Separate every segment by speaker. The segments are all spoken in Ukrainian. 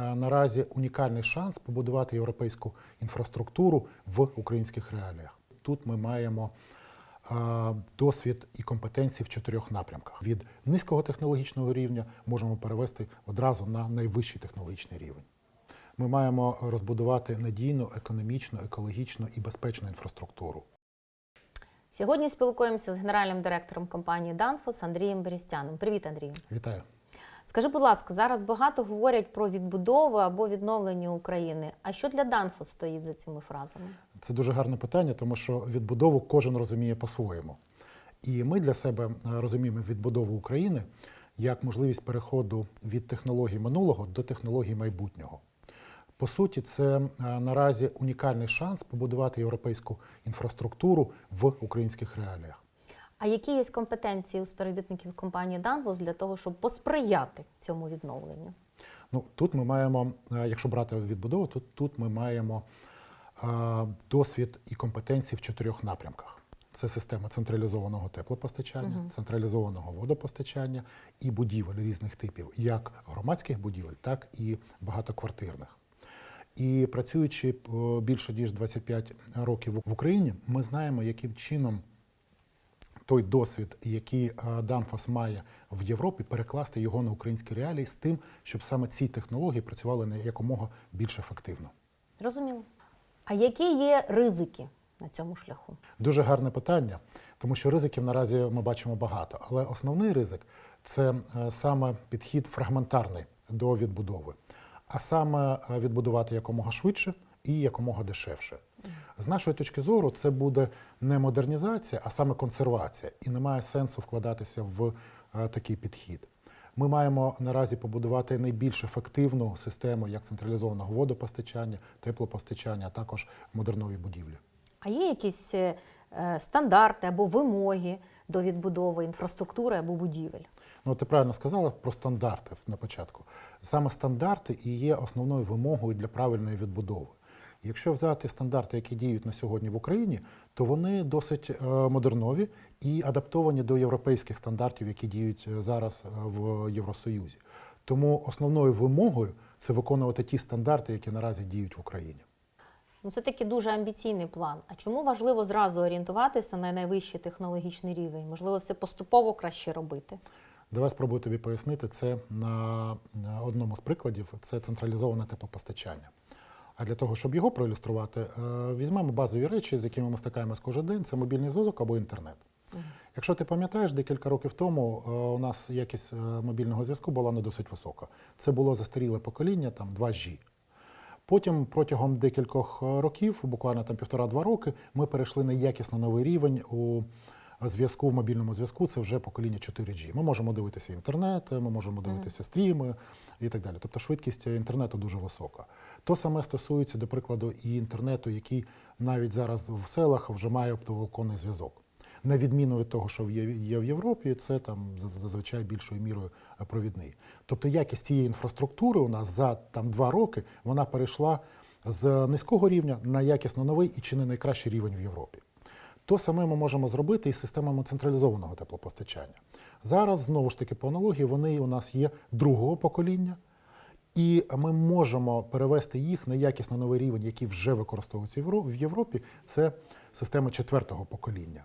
Speaker 1: е, наразі унікальний шанс побудувати європейську інфраструктуру в українських реаліях. Тут ми маємо е, досвід і компетенції в чотирьох напрямках. Від низького технологічного рівня можемо перевести одразу на найвищий технологічний рівень. Ми маємо розбудувати надійну, економічну, екологічну і безпечну інфраструктуру.
Speaker 2: Сьогодні спілкуємося з генеральним директором компанії Danfoss Андрієм Берестяном. Привіт, Андрію.
Speaker 1: Вітаю.
Speaker 2: Скажи, будь ласка, зараз багато говорять про відбудову або відновлення України. А що для Danfoss стоїть за цими фразами?
Speaker 1: Це дуже гарне питання, тому що відбудову кожен розуміє по-своєму. І ми для себе е, розуміємо відбудову України як можливість переходу від технологій минулого до технологій майбутнього. По суті, це е, наразі унікальний шанс побудувати європейську інфраструктуру в українських реаліях.
Speaker 2: А які є компетенції у співробітників компанії Danfoss для того, щоб посприяти цьому відновленню?
Speaker 1: Ну, тут ми маємо, е, якщо брати відбудову, то тут ми маємо е, досвід і компетенції в чотирьох напрямках. Це система централізованого теплопостачання, централізованого водопостачання і будівель різних типів, як громадських будівель, так і багатоквартирних. І працюючи е, більше ніж 25 років в Україні, ми знаємо, яким чином той досвід, який е, Данфос має в Європі, перекласти його на українські реалії з тим, щоб саме ці технології працювали на якомога більш ефективно.
Speaker 2: Зрозуміло. А які є ризики на цьому шляху?
Speaker 1: Дуже гарне питання, тому що ризиків наразі ми бачимо багато. Але основний ризик це е, саме підхід фрагментарний до відбудови, а саме е, відбудувати якомога швидше і якомога дешевше. З нашої точки зору, це буде не модернізація, а саме консервація, і немає сенсу вкладатися в е, такий підхід. Ми маємо наразі побудувати найбільш ефективну систему як централізованого водопостачання, теплопостачання, а також модернові будівлі.
Speaker 2: А є якісь е, стандарти або вимоги до відбудови інфраструктури або будівель?
Speaker 1: Ну, ти правильно сказала про стандарти на початку. Саме стандарти і є основною вимогою для правильної відбудови. Якщо взяти стандарти, які діють на сьогодні в Україні, то вони досить е, модернові і адаптовані до європейських стандартів, які діють е, зараз е, в Євросоюзі. Тому основною вимогою це виконувати ті стандарти, які наразі діють в Україні.
Speaker 2: Ну, це такий дуже амбіційний план. А чому важливо зразу орієнтуватися на найвищий технологічний рівень? Можливо, все поступово краще робити?
Speaker 1: Давай спробую тобі пояснити це на одному з прикладів. Це централізоване теплопостачання. А для того, щоб його проілюструвати, е, візьмемо базові речі, з якими ми стикаємось кожен день: це мобільний зв'язок або інтернет. Якщо ти пам'ятаєш, декілька років тому е, у нас якість е, мобільного зв'язку була не досить висока. Це було застаріле покоління, там 2G. Потім протягом декількох е, років, буквально там півтора-два роки, ми перейшли на якісно новий рівень у зв'язку в мобільному зв'язку. Це вже покоління 4G. Ми можемо дивитися інтернет, ми можемо дивитися стріми і так далі. Тобто швидкість інтернету дуже висока. То саме стосується, до прикладу, і інтернету, який навіть зараз в селах вже має оптоволоконний зв'язок. На відміну від того, що є в Європі, це там зазвичай більшою мірою провідний. Тобто якість цієї інфраструктури у нас за там два роки вона перейшла з низького рівня на якісно новий і чи не найкращий рівень в Європі. То саме ми можемо зробити із системами централізованого теплопостачання. Зараз, знову ж таки, по аналогії, вони у нас є другого покоління, і ми можемо перевести їх на якісно новий рівень, який вже використовується в Європі. Це системи четвертого покоління.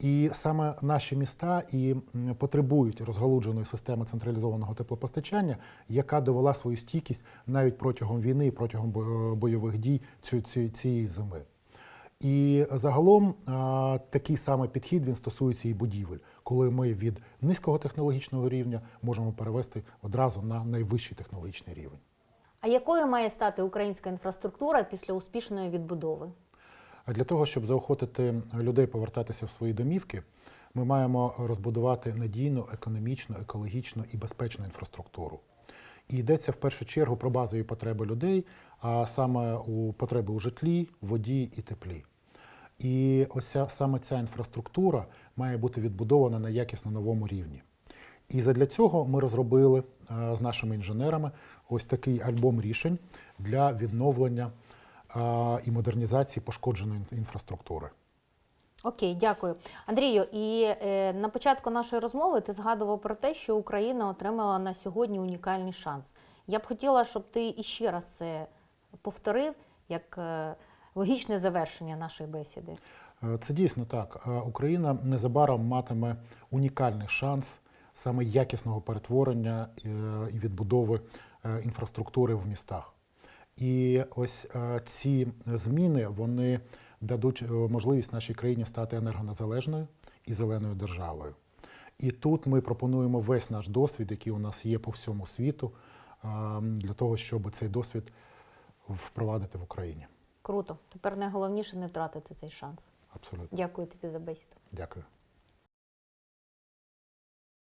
Speaker 1: І саме наші міста і потребують розгалудженої системи централізованого теплопостачання, яка довела свою стійкість навіть протягом війни, і протягом бойових дій цієї зими. І загалом такий самий підхід він стосується і будівель, коли ми від низького технологічного рівня можемо перевести одразу на найвищий технологічний рівень.
Speaker 2: А якою має стати українська інфраструктура після успішної відбудови?
Speaker 1: А для того, щоб заохотити людей повертатися в свої домівки, ми маємо розбудувати надійну, економічну, екологічну і безпечну інфраструктуру. І йдеться в першу чергу про базові потреби людей, а саме у потреби у житлі, воді і теплі. І ось саме ця інфраструктура має бути відбудована на якісно новому рівні. І задля цього ми розробили е, з нашими інженерами ось такий альбом рішень для відновлення і модернізації пошкодженої інфраструктури.
Speaker 2: Окей, дякую. Андрію, і е, на початку нашої розмови ти згадував про те, що Україна отримала на сьогодні унікальний шанс. Я б хотіла, щоб ти іще раз це повторив як е, логічне завершення нашої бесіди.
Speaker 1: Е, Це дійсно так. Е, Україна незабаром матиме унікальний шанс саме якісного перетворення е, і відбудови інфраструктури в містах. І ось е, ці зміни вони дадуть е, можливість нашій країні стати енергонезалежною і зеленою державою. І тут ми пропонуємо весь наш досвід, який у нас є по всьому світу, е, для того, щоб цей досвід впровадити в Україні.
Speaker 2: Круто. Тепер найголовніше не втратити цей шанс.
Speaker 1: Абсолютно.
Speaker 2: Дякую тобі за бесіду.
Speaker 1: Дякую.